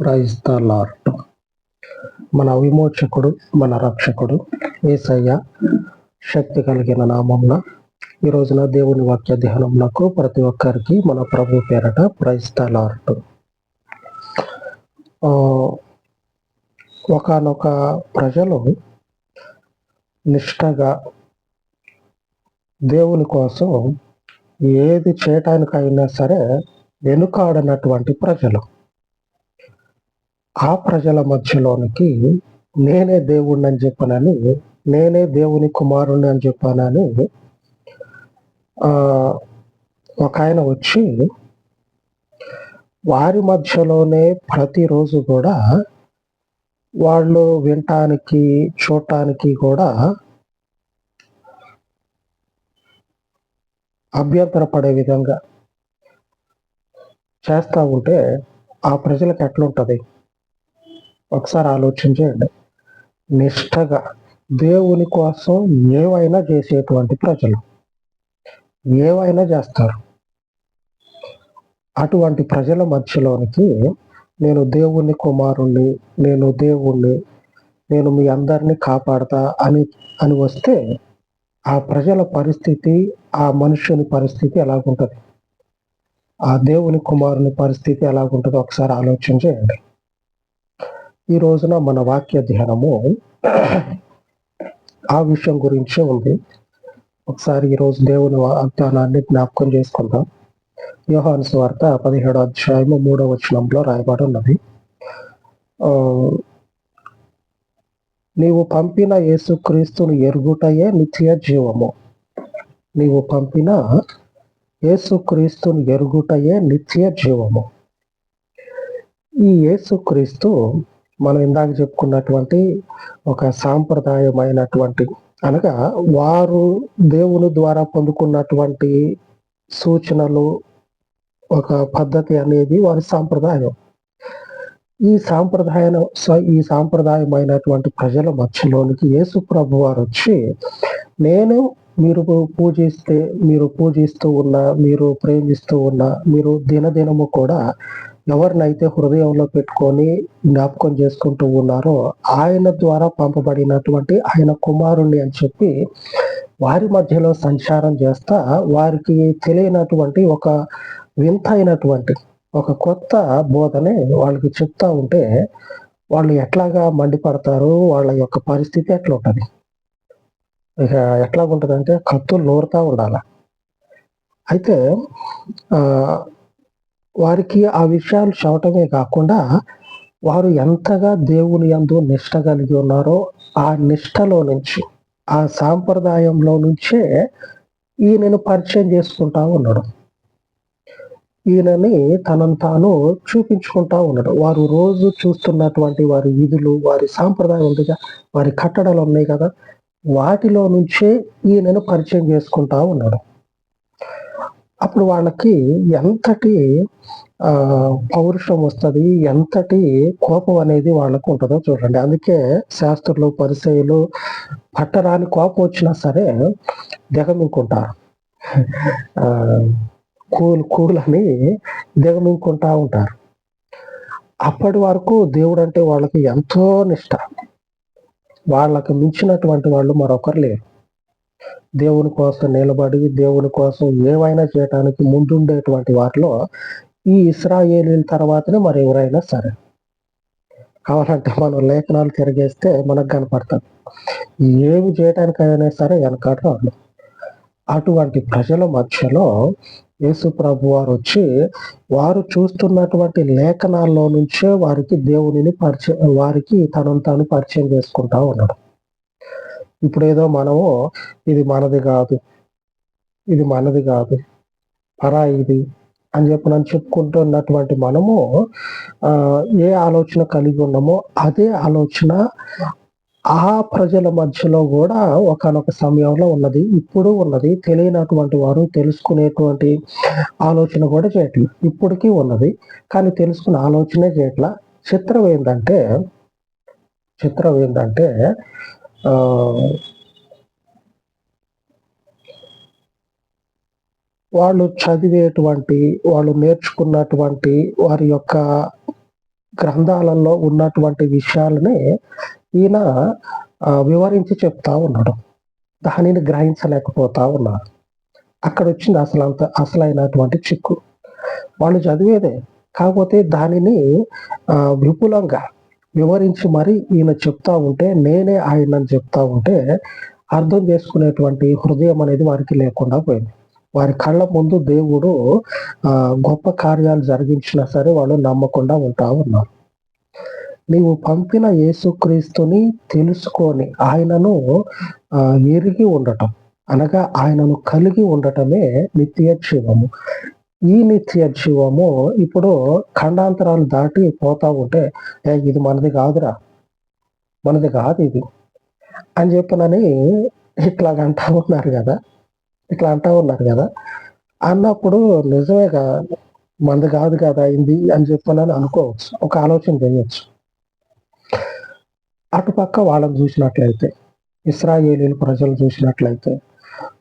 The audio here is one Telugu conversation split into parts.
Praise the lord. మన విమోచకుడు మన రక్షకుడు ఏసయ్య శక్తి కలిగిన నామంన ఈ రోజున దేవుని వాక్య ధ్యానంలో ప్రతి ఒక్కరికి మన ప్రభు పేరట ప్రైజ్ ద లార్డ్ ఒకనొక ప్రజలు నిష్టగా దేవుని కోసం ఏది చేయటానికైనా సరే వెనుకాడనటువంటి ప్రజలు. ఆ ప్రజల మధ్యలోనికి నేనే దేవుణ్ణి అని చెప్పానని నేనే దేవుని కుమారుణ్ణి అని చెప్పానని ఒక ఆయన వచ్చి వారి మధ్యలోనే ప్రతిరోజు కూడా వాళ్ళు వినటానికి చూడటానికి కూడా అభ్యంతరపడే విధంగా చేస్తూ ఉంటే ఆ ప్రజలకు ఎట్లుంటుంది? ఒకసారి ఆలోచించేయండి నిష్ఠగా దేవుని కోసం ఏవైనా చేసేటువంటి ప్రజలు ఏవైనా చేస్తారు. అటువంటి ప్రజల మధ్యలోనికి నేను దేవుని కుమారుణ్ణి నేను దేవుణ్ణి నేను మీ అందరినీ కాపాడతా అని అని వస్తే ఆ ప్రజల పరిస్థితి ఆ మనుషుని పరిస్థితి ఎలాగుంటుంది? ఆ దేవుని కుమారుని పరిస్థితి ఎలాగుంటుందో ఒకసారి ఆలోచన చేయండి ఈ రోజున మన వాక్య ధ్యానము ఆ విషయం గురించి ఉంది. ఒకసారి ఈ రోజు దేవుని వాగ్దానాన్ని జ్ఞాపకం చేసుకుందాం. యోహాను స్వార్త పదిహేడు అధ్యాయము మూడో వచనంలో రాయబడి ఉన్నది నీవు పంపిన యేసుక్రీస్తును ఎరుగుటయే నిత్య జీవము. నీవు పంపిన యేసుక్రీస్తును ఎరుగుటయే నిత్య జీవము. ఈ యేసుక్రీస్తు మనం ఇందాక చెప్పుకున్నటువంటి ఒక సాంప్రదాయమైనటువంటి అనగా వారు దేవుని ద్వారా పొందుకున్నటువంటి సూచనలు ఒక పద్ధతి అనేది వారి సాంప్రదాయం. ఈ సాంప్రదాయం ఈ సాంప్రదాయమైనటువంటి ప్రజల మధ్యలోనికి యేసు ప్రభు వారు వచ్చి నేను మీరు పూజిస్తే మీరు పూజిస్తూ ఉన్న మీరు ప్రేమిస్తూ ఉన్న మీరు దినదినము కూడా ఎవరినైతే హృదయంలో పెట్టుకొని జ్ఞాపకం చేసుకుంటూ ఉన్నారో ఆయన ద్వారా పంపబడినటువంటి ఆయన కుమారుణ్ణి అని చెప్పి వారి మధ్యలో సంచారం చేస్తా వారికి తెలియనటువంటి ఒక వింతైనటువంటి ఒక కొత్త బోధనే వాళ్ళకి చెప్తా ఉంటే వాళ్ళు ఎట్లాగా మండిపడతారు? వాళ్ళ యొక్క పరిస్థితి ఎట్లా ఉంటుంది ఇక ఎట్లాగుంటది అంటే కత్తులు నూరుతా ఉండాలి. అయితే వారికి ఆ విషయాలు చెప్పటమే కాకుండా వారు ఎంతగా దేవుని ఎందు నిష్ట కలిగి ఉన్నారో ఆ నిష్టలో నుంచి ఆ సాంప్రదాయంలో నుంచే ఈయనను పరిచయం చేసుకుంటా ఉన్నాడు. ఈయనని తనను తాను చూపించుకుంటా ఉన్నాడు. వారు రోజు చూస్తున్నటువంటి వారి విధులు వారి సాంప్రదాయం ఉందిగా వారి కట్టడాలు ఉన్నాయి కదా వాటిలో నుంచే ఈయనను పరిచయం చేసుకుంటా ఉన్నాడు. అప్పుడు వాళ్ళకి ఎంతటి ఆ పౌరుషం వస్తుంది ఎంతటి కోపం అనేది వాళ్ళకు ఉంటుందో చూడండి. అందుకే శాస్త్రులు పరిచయలు పట్టరాని కోపం వచ్చినా సరే దిగమింకుంటారు ఆ కూల్ అని దిగమింకుంటా ఉంటారు. అప్పటి వరకు దేవుడు అంటే వాళ్ళకి ఎంతో నిష్ట. వాళ్ళకి మించినటువంటి వాళ్ళు మరొకరు లేరు. దేవుని కోసం నిలబడి దేవుని కోసం ఏవైనా చేయటానికి ముందుండేటువంటి వాటిలో ఈ ఇస్రాయేలీల తర్వాతనే మరి ఎవరైనా సరే. కావాలంటే మనం లేఖనాలు తిరిగేస్తే మనకు కనపడతాం ఏమి చేయటానికైనా సరే వెనకాట అటువంటి ప్రజల మధ్యలో యేసు ప్రభు వారు వచ్చి వారు చూస్తున్నటువంటి లేఖనాల్లో నుంచే వారికి దేవునిని పరిచయం వారికి తనను తాను పరిచయం చేసుకుంటా ఉన్నాడు. ఇప్పుడేదో మనము ఇది మనది కాదు ఇది మనది కాదు పరాయిది అని చెప్పి నన్ను చెప్పుకుంటున్నటువంటి మనము ఏ ఆలోచన కలిగి ఉన్నామో అదే ఆలోచన ఆ ప్రజల మధ్యలో కూడా ఒకనొక సమయంలో ఉన్నది. ఇప్పుడు ఉన్నది. తెలియనటువంటి వారు తెలుసుకునేటువంటి ఆలోచన కూడా చేయట్లేదు ఇప్పటికీ ఉన్నది. కానీ తెలుసుకున్న ఆలోచనే చేయట్లా. చిత్రం ఏంటంటే చిత్రం ఏంటంటే వాళ్ళు చదివేటువంటి వాళ్ళు నేర్చుకున్నటువంటి వారి యొక్క గ్రంథాలలో ఉన్నటువంటి విషయాలనే ఈయన ఆ, వివరించి చెప్తా ఉన్నాడు. దానిని గ్రహించలేకపోతా ఉన్నారు. అక్కడ వచ్చింది అసలు అంత అసలైనటువంటి చిక్కు. వాళ్ళు చదివేదే కాకపోతే దానిని ఆ, విపులంగా వివరించి మరి ఈయన చెప్తా ఉంటే నేనే ఆయనని చెప్తా ఉంటే అర్థం చేసుకునేటువంటి హృదయం అనేది వారికి లేకుండా పోయింది. వారి కళ్ళ ముందు దేవుడు ఆ, గొప్ప కార్యాలు జరిగించినా సరే వాళ్ళు నమ్మకుండా ఉంటా ఉన్నారు. నీవు పంపిన యేసుక్రీస్తుని తెలుసుకొని ఆయనను ఎరిగి ఉండటం అనగా ఆయనను కలిగి ఉండటమే నిత్య జీవము. ఈ నిత్య జీవము ఇప్పుడు ఖండాంతరాలు దాటి పోతా ఉంటే "ఏ, ఇది మనది కాదురా. మనది కాదు ఇది. అని చెప్పనని ఇట్లాగ అంటా ఉన్నారు కదా. ఇట్లా అంటా ఉన్నారు కదా. అన్నప్పుడు నిజమే కదా మనది కాదు కదా ఇది అని చెప్పనని అనుకోవచ్చు. ఒక ఆలోచన చేయొచ్చు. అటుపక్క వాళ్ళని చూసినట్లయితే ఇస్రాయేలీల ప్రజలు చూసినట్లయితే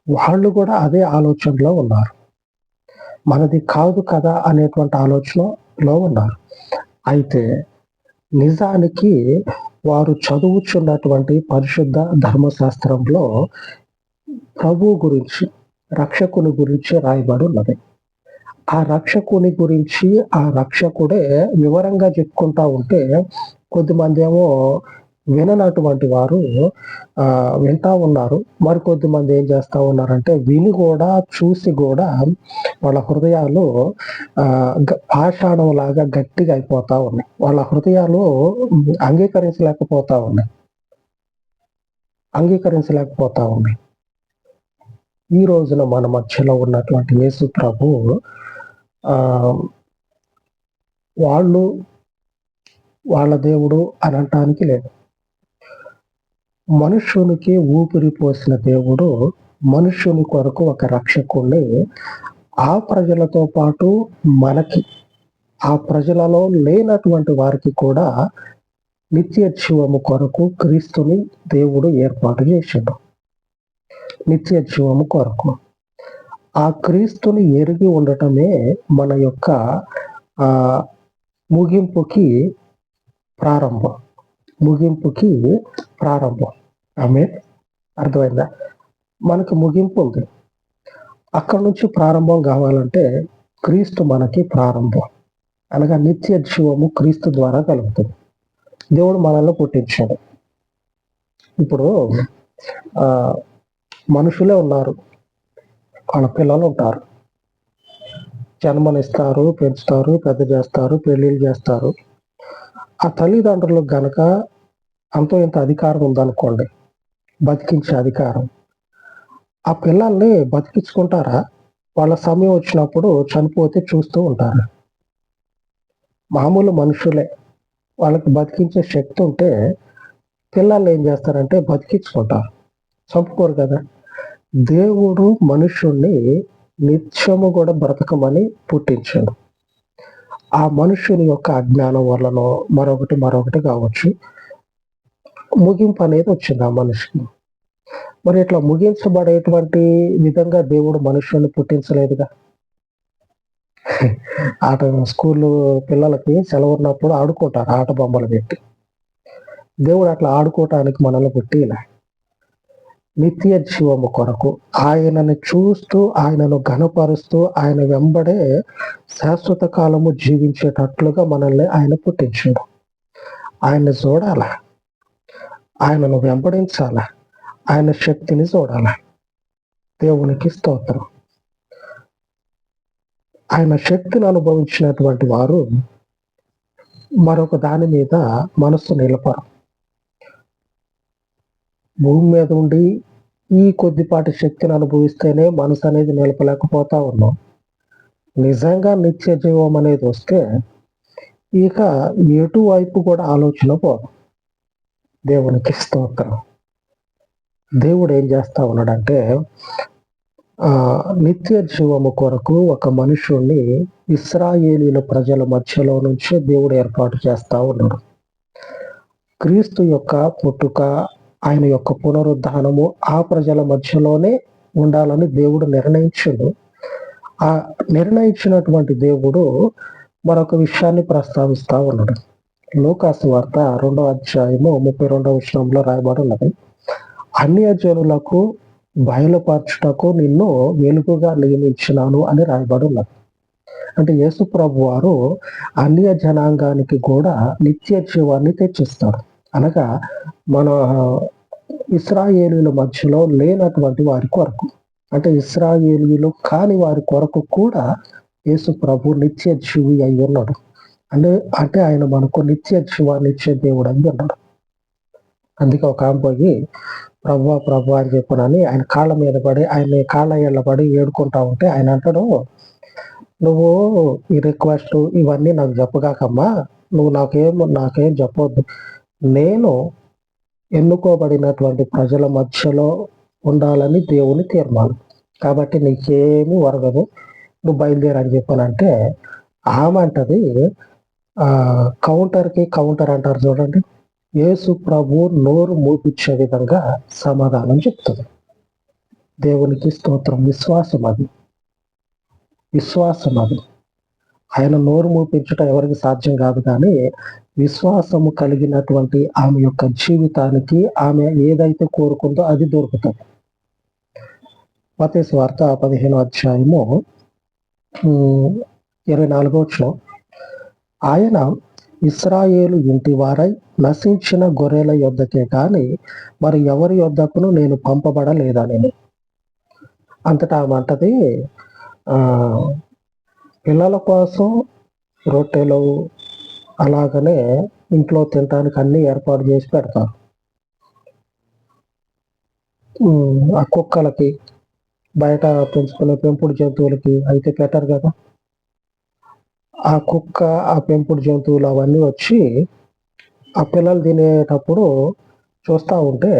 వాళ్ళు కూడా అదే ఆలోచనలో ఉన్నారు. మనది కాదు కదా అనేటువంటి ఆలోచనలో ఉన్నారు. అయితే నిజానికి వారు చదువుచున్నటువంటి పరిశుద్ధ ధర్మశాస్త్రంలో ప్రభు గురించి రక్షకుని గురించి రాయబడి ఉన్నది. ఆ రక్షకుని గురించి ఆ రక్షకుడే వివరంగా చెప్పుకుంటా ఉంటే కొద్దిమంది ఏమో విననటువంటి వారు ఆ వింటా ఉన్నారు. మరి కొద్దిమంది ఏం చేస్తా ఉన్నారంటే విని కూడా చూసి కూడా వాళ్ళ హృదయాలు ఆ గ- లాగా గట్టిగా అయిపోతా ఉన్నాయి. వాళ్ళ హృదయాలు అంగీకరించలేకపోతా ఉన్నాయి. అంగీకరించలేకపోతా ఉన్నాయి. ఈ రోజున మన మధ్యలో ఉన్నటువంటి యేసు ప్రభు ఆ వాళ్ళు వాళ్ళ దేవుడు అనటానికి లేదు. మనుష్యునికి ఊపిరి పోసిన దేవుడు మనుష్యుని కొరకు ఒక రక్షకుణ్ణి. ఆ ప్రజలతో పాటు మనకి ఆ ప్రజలలో లేనటువంటి వారికి కూడా నిత్య జీవము కొరకు క్రీస్తుని దేవుడు ఏర్పాటు చేసిండు నిత్య జీవము కొరకు. ఆ క్రీస్తుని ఎరిగి ఉండటమే మన యొక్క ఆ ముగింపుకి ప్రారంభం. ముగింపుకి ప్రారంభం. ఆమె అర్థమైందా? మనకు ముగింపు ఉంది. అక్కడ నుంచి ప్రారంభం కావాలంటే క్రీస్తు మనకి ప్రారంభం. అనగా నిత్య జీవము క్రీస్తు ద్వారా కలుగుతుంది. దేవుడు మనల్ని పుట్టించాడు. ఇప్పుడు మనుషులే ఉన్నారు. వాళ్ళ పిల్లలు ఉంటారు. జన్మనిస్తారు పెంచుతారు పెద్ద చేస్తారు పెళ్ళిళ్ళు చేస్తారు. ఆ తల్లిదండ్రులకు గనక అంతో ఇంత అధికారం ఉందనుకోండి బతికించే అధికారం. ఆ పిల్లల్ని బతికించుకుంటారా? వాళ్ళ సమయం వచ్చినప్పుడు చనిపోతే చూస్తూ ఉంటారు. మామూలు మనుషులే. వాళ్ళకి బతికించే శక్తి ఉంటే పిల్లల్ని ఏం చేస్తారంటే బతికించుకుంటారు. చంపుకోరు కదా. దేవుడు మనుషుణ్ణి నిత్యము కూడా బ్రతకమని పుట్టించాడు. ఆ మనుషుని యొక్క అజ్ఞానం వల్లనో మరొకటి మరొకటి కావచ్చు. ముగింపు అనేది వచ్చింది ఆ మనిషికి. మరి ఇట్లా ముగించబడేటువంటి విధంగా దేవుడు మనుషుల్ని పుట్టించలేదుగా. ఆట స్కూల్ పిల్లలకి సెలవు ఉన్నప్పుడు ఆడుకుంటారు ఆట బొమ్మలు పెట్టి. దేవుడు అట్లా ఆడుకోవటానికి మనల్ని పుట్టిలా. నిత్య జీవము కొరకు ఆయనను చూస్తూ ఆయనను ఘనపరుస్తూ ఆయన వెంబడే శాశ్వత కాలము జీవించేటట్లుగా మనల్ని ఆయన పుట్టించాడు. ఆయన్ని చూడాలా? ఆయనను వెంబడించాల? ఆయన శక్తిని చూడాల? దేవునికి స్తోత్రం. ఆయన శక్తిని అనుభవించినటువంటి వారు మరొక దాని మీద మనస్సు నిలపరు. భూమి మీద ఉండి ఈ కొద్దిపాటి శక్తిని అనుభవిస్తేనే మనసు అనేది నిలపలేకపోతా ఉన్నాం. నిజంగా నిత్య జీవం అనేది వస్తే ఇక ఎటువైపు కూడా ఆలోచన పోదు. దేవునికి స్తోత్రం. దేవుడు ఏం చేస్తా ఉన్నాడంటే ఆ నిత్య జీవము కొరకు ఒక మనుషుణ్ణి ఇస్రాయేలీల ప్రజల మధ్యలో నుంచే దేవుడు ఏర్పాటు చేస్తా ఉన్నాడు. క్రీస్తు యొక్క పుట్టుక ఆయన యొక్క పునరుద్ధానము ఆ ప్రజల మధ్యలోనే ఉండాలని దేవుడు నిర్ణయించాడు ఆ నిర్ణయించినటువంటి దేవుడు మరొక విషయాన్ని ప్రస్తావిస్తా ఉన్నాడు. లోకాసు వార్త రెండవ అధ్యాయము ముప్పై రెండవ విషయంలో రాయబడి ఉన్నది అన్య జనులకు బయలుపరచుటకు నిన్ను వెలుగుగా నియమించినాను అని రాయబడి ఉన్నది అంటే యేసు ప్రభు వారు అన్య జనాంగానికి కూడా నిత్య జీవాన్ని తెచ్చిస్తారు అనగా మన ఇస్రాయేలీల మధ్యలో లేనటువంటి వారి కొరకు అంటే ఇస్రాయేలీలు కాని వారి కొరకు కూడా యేసు ప్రభు నిత్య జీవి అయి ఉన్నాడు. అంటే అంటే ఆయన మనకు నిత్య శివ నిత్య దేవుడు అని అన్నాడు అందుకే ఒక ఆమె పోయి ప్రభు ప్రభు అని చెప్పనని ఆయన కాళ్ళ మీద పడి ఆయన కాళ్ళ ఏళ్ళ పడి ఏడుకుంటా ఉంటే ఆయన అంటాడు నువ్వు ఈ రిక్వెస్ట్ ఇవన్నీ నాకు చెప్పగాకమ్మా నువ్వు నాకేం నాకేం చెప్పొద్దు. నేను ఎన్నుకోబడినటువంటి ప్రజల మధ్యలో ఉండాలని దేవుని తీర్మానం. కాబట్టి నీకేమీ వరగదు నువ్వు బయలుదేరని చెప్పానంటే ఆమె అంటది కౌంటర్కి కౌంటర్ అంటారు చూడండి. యేసు ప్రభు నోరు మూపించే విధంగా సమాధానం చెప్తుంది. దేవునికి స్తోత్రం. విశ్వాసం అది. విశ్వాసం అది. ఆయన నోరు మూపించటం ఎవరికి సాధ్యం కాదు కానీ విశ్వాసము కలిగినటువంటి ఆమె యొక్క జీవితానికి ఆమె ఏదైతే కోరుకుందో అది దొరుకుతుంది. మతేసు వార్త పదిహేను అధ్యాయము ఇరవై నాలుగో ఆయన ఇస్రాయేలు ఇంటి వారై నశించిన గొర్రెల యొద్దకే కానీ మరి ఎవరి యొద్దకును నేను పంపబడలేదా నేను అంతటా ఆమె పిల్లల కోసం రొట్టెలు అలాగనే ఇంట్లో తినడానికి అన్ని ఏర్పాటు చేసి పెడతారు. ఆ కుక్కలకి బయట పెంచుకునే పెంపుడు జంతువులకి అయితే పెట్టరు కదా. ఆ కుక్క ఆ పెంపుడు జంతువులు అవన్నీ వచ్చి ఆ పిల్లలు తినేటప్పుడు చూస్తూ ఉంటే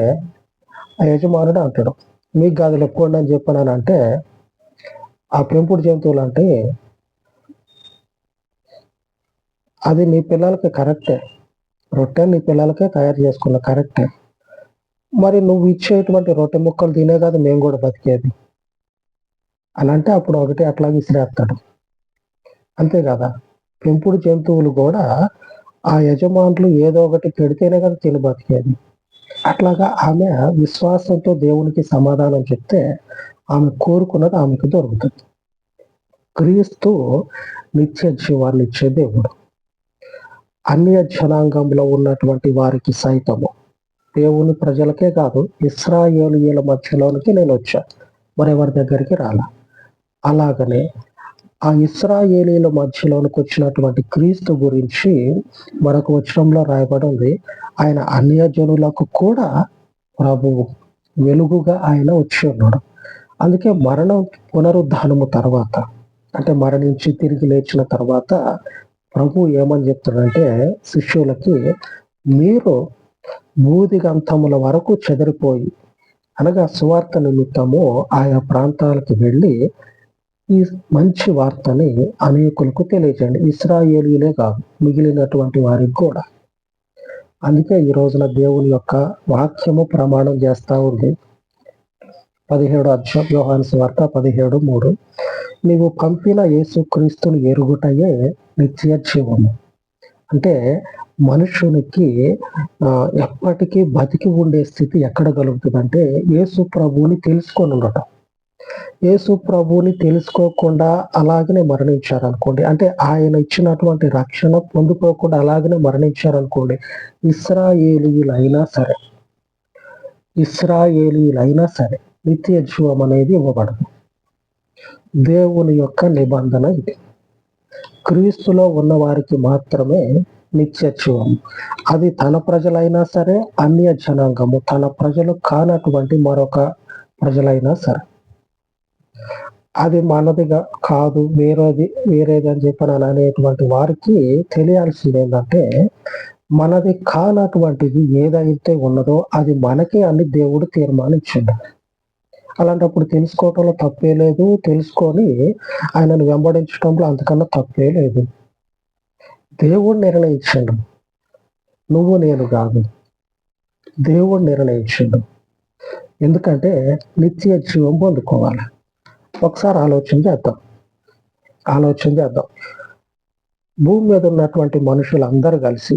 ఆ యజమానుడు అంటాడు మీకు గదులు ఎక్కువ అని చెప్పాను అంటే ఆ పెంపుడు జంతువులు అంటే అది నీ పిల్లలకి కరెక్టే. రొట్టె నీ పిల్లలకే తయారు చేసుకున్న కరెక్టే. మరి నువ్వు ఇచ్చేటువంటి రొట్టె ముక్కలు తినే కదా మేము కూడా బతికేది. అని అంటే అప్పుడు ఒకటి అట్లాగే ఇసిరేస్తాడు అంతే కదా. పెంపుడు జంతువులు కూడా ఆ యజమానులు ఏదో ఒకటి పెడితేనే కదా తిని బతికేది. అట్లాగా ఆమె విశ్వాసంతో దేవునికి సమాధానం చెప్తే ఆమె కోరుకున్నది ఆమెకు దొరుకుతుంది. క్రీస్తు నిత్య జీవాన్ని ఇచ్చే దేవుడు. అన్య జనాంగంలో ఉన్నటువంటి వారికి సైతము. దేవుని ప్రజలకే కాదు ఇస్రాయేలీల మధ్యలోనికి నేను వచ్చా. మరెవరి దగ్గరికి రాలా? అలాగనే ఆ ఇస్రాయేలీల మధ్యలోనికి వచ్చినటువంటి క్రీస్తు గురించి మరొక వచనంలో రాయబడి ఉంది. ఆయన అన్యజనులకు కూడా ప్రభువు వెలుగుగా ఆయన వచ్చి ఉన్నాడు. అందుకే మరణం పునరుద్ధానము తర్వాత అంటే మరణించి తిరిగి లేచిన తర్వాత ప్రభు ఏమని చెప్తాడంటే శిష్యులకి మీరు బూదిగంతముల వరకు చెదిరిపోయి అనగా సువార్త నిమిత్తము ఆయా ప్రాంతాలకు వెళ్ళి ఈ మంచి వార్తని అనేకులకు తెలియజేయండి. ఇస్రాయేలీలే కాదు మిగిలినటువంటి వారికి కూడా. అందుకే ఈ రోజున దేవుని యొక్క వాక్యము ప్రమాణం చేస్తూ ఉంది. పదిహేడు అధ్యాయం వ్యూహాన్స్ వార్త పదిహేడు మూడు. నీవు పంపిన యేసుక్రీస్తుని ఎరుగుటయే నిత్య జీవము. అంటే మనుషునికి ఎప్పటికీ బతికి ఉండే స్థితి ఎక్కడ కలుగుతుందంటే యేసు ప్రభువుని తెలుసుకొని ఉండటం. యేసు ప్రభువుని తెలుసుకోకుండా అలాగనే మరణించారనుకోండి అంటే ఆయన ఇచ్చినటువంటి రక్షణ పొందుకోకుండా అలాగనే మరణించారనుకోండి ఇస్రాయేలీలైనా సరే ఇస్రాయేలీలైనా సరే నిత్య జీవం అనేది ఇవ్వబడదు. దేవుని యొక్క నిబంధన ఇది. క్రీస్తులో ఉన్న వారికి మాత్రమే నిత్య జీవం. అది తన ప్రజలైనా సరే అన్య జనాంగము తన ప్రజలు కానటువంటి మరొక ప్రజలైనా సరే. అది మనదిగా కాదు వేరేది వేరేది అని చెప్పిన అనేటువంటి వారికి తెలియాల్సింది ఏంటంటే మనది కానటువంటిది ఏదైతే ఉన్నదో అది మనకే అని దేవుడు తీర్మానించిండు. అలాంటప్పుడు తెలుసుకోవటంలో తప్పే లేదు తెలుసుకొని ఆయనను వెంబడించడంలో అంతకన్నా తప్పే లేదు. దేవుడు నిర్ణయించండు. నువ్వు నేను కాదు. దేవుడు నిర్ణయించండు. ఎందుకంటే నిత్య జీవం పొందుకోవాలి. ఒకసారి ఆలోచన చేద్దాం. ఆలోచన చేద్దాం. భూమి మీద ఉన్నటువంటి మనుషులందరూ కలిసి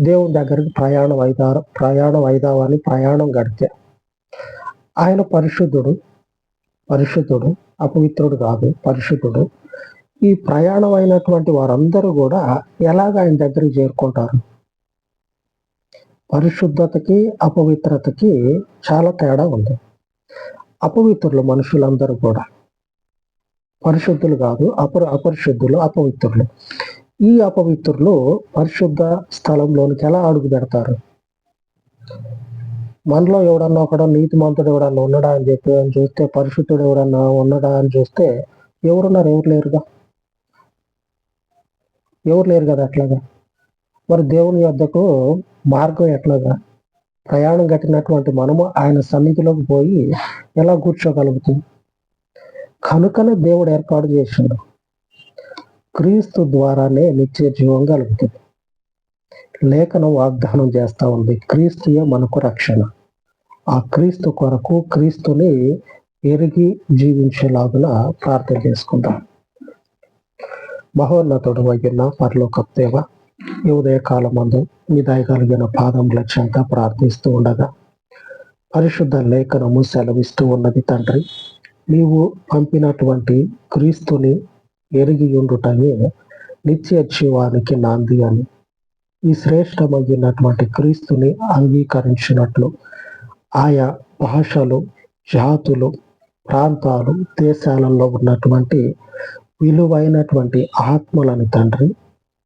దేవుని దగ్గరికి ప్రయాణం అయిదా ప్రయాణం అయిదామని ప్రయాణం గడితే ఆయన పరిశుద్ధుడు పరిశుద్ధుడు అపవిత్రుడు కాదు పరిశుద్ధుడు. ఈ ప్రయాణం అయినటువంటి వారందరూ కూడా ఎలాగ ఆయన దగ్గరికి చేరుకుంటారు? పరిశుద్ధతకి అపవిత్రతకి చాలా తేడా ఉంది. అపవిత్రులు మనుషులందరూ కూడా. పరిశుద్ధులు కాదు అపర అపరిశుద్ధులు అపవిత్రులు. ఈ అపవిత్రులు పరిశుద్ధ స్థలంలోనికి ఎలా అడుగు పెడతారు? మనలో ఎవడన్నా ఒకడు నీతిమంతుడు ఎవడన్నా ఉన్నాడా అని చెప్పి అని చూస్తే పరిశుద్ధుడు ఎవడన్నా ఉన్నాడా అని చూస్తే ఎవరున్నారు? ఎవరు లేరుగా? ఎవరు లేరు కదా అట్లాగా? మరి దేవుని యొద్దకు మార్గం ఎట్లాగా? ప్రయాణం కట్టినటువంటి మనము ఆయన సన్నిధిలోకి పోయి ఎలా కూర్చోగలుగుతుంది కనుకనే దేవుడు ఏర్పాటు చేసిండు క్రీస్తు ద్వారానే నిత్య జీవం కలుగుతుంది. లేఖనం వాగ్దానం చేస్తా ఉంది క్రీస్తుయే మనకు రక్షణ? ఆ క్రీస్తు కొరకు క్రీస్తుని ఎరిగి జీవించేలాగున ప్రార్థన చేసుకుందాం. మహోన్నతుడు అయిన పరలోక ఈ ఉదయకాలం మందు మీ దయగలిగిన పాదముల చెంత ప్రార్థిస్తూ ఉండగా పరిశుద్ధ లేఖనము సెలవిస్తూ ఉన్నది తండ్రి. నీవు పంపినటువంటి క్రీస్తుని ఎరిగి ఉండుటయే నిత్య జీవానికి నాంది అని. ఈ శ్రేష్టమైనటువంటి క్రీస్తుని అంగీకరించినట్లు ఆయా భాషలు జాతులు ప్రాంతాలు దేశాలలో ఉన్నటువంటి విలువైనటువంటి ఆత్మలని తండ్రి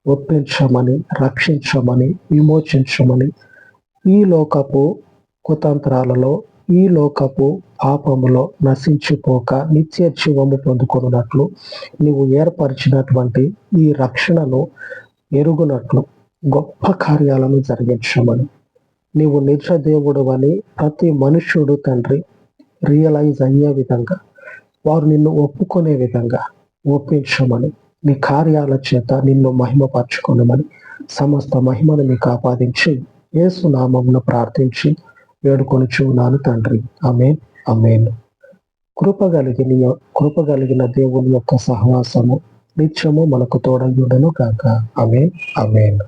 ఒప్పించమని రక్షించమని విమోచించమని ఈ లోకపు కుతంత్రాలలో ఈ లోకపు పాపములో నశించిపోక నిత్య జీవము పొందుకున్నట్లు నీవు ఏర్పరిచినటువంటి ఈ రక్షణను ఎరుగునట్లు గొప్ప కార్యాలను జరిగించమని. నీవు నిజ దేవుడు అని ప్రతి మనుష్యుడు తండ్రి రియలైజ్ అయ్యే విధంగా వారు నిన్ను ఒప్పుకునే విధంగా ఒప్పించమని. నీ కార్యాల చేత నిన్ను మహిమపరచుకోనమని సమస్త మహిమను మీకు ఆపాదించి ఏసునామంను ప్రార్థించి వేడుకొని చూనాను తండ్రి. అమేన్ అమేన్ కృపగలిగిన కృపగలిగిన దేవుని యొక్క సహవాసము నిత్యము మనకు తోడయుడను కాక అమేన్ అమేన్